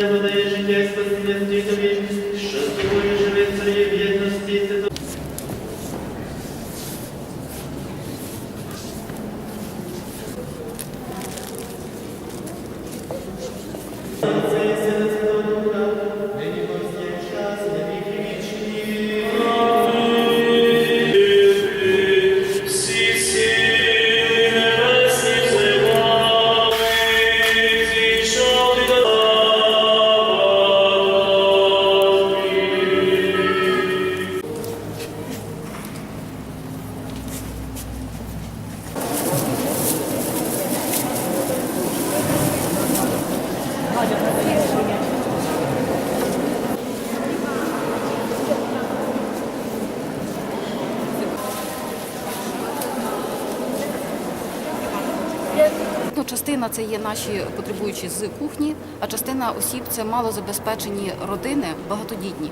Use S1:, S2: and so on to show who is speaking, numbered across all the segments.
S1: небо дає життя і спасіння світові, що з тобою живе царі в єдності Святого
S2: Ну, частина це є наші потребуючі з кухні, а частина осіб це малозабезпечені родини, багатодітні.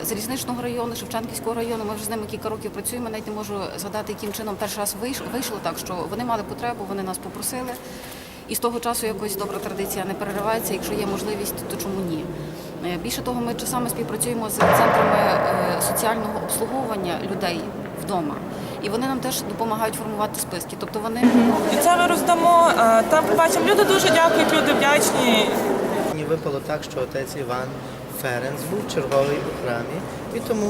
S2: Е, Залізничного району, Шевченківського району. Ми вже з ними кілька років працюємо. Навіть не можу згадати, яким чином перший раз вийшло, вийшло так, що вони мали потребу, вони нас попросили. І з того часу якось добра традиція не переривається. Якщо є можливість, то чому ні? Е, Більше того, ми часами співпрацюємо з центрами е, соціального обслуговування людей вдома. І вони нам теж допомагають формувати списки. Тобто вони
S3: І це ми роздамо. е, Там побачимо. Люди дуже дякують, люди вдячні.
S4: Мені випало так, що отець Іван Ференц був черговий у храмі, і тому,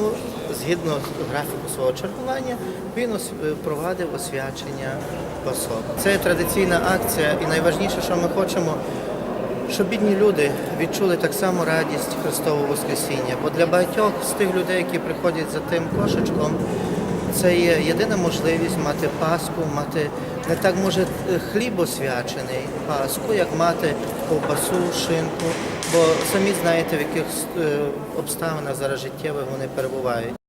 S4: згідно графіку свого чергування, він е, провадив освячення особ. Це традиційна акція, і найважніше, що ми хочемо, щоб бідні люди відчули так само радість Христового Воскресіння. Бо для багатьох з тих людей, які приходять за тим кошечком, це є єдина можливість мати Пасху, мати не так може е, хліб освячений Пасху, як мати ковбасу, шинку, бо самі знаєте, в яких е, обставинах зараз життєвих вони перебувають.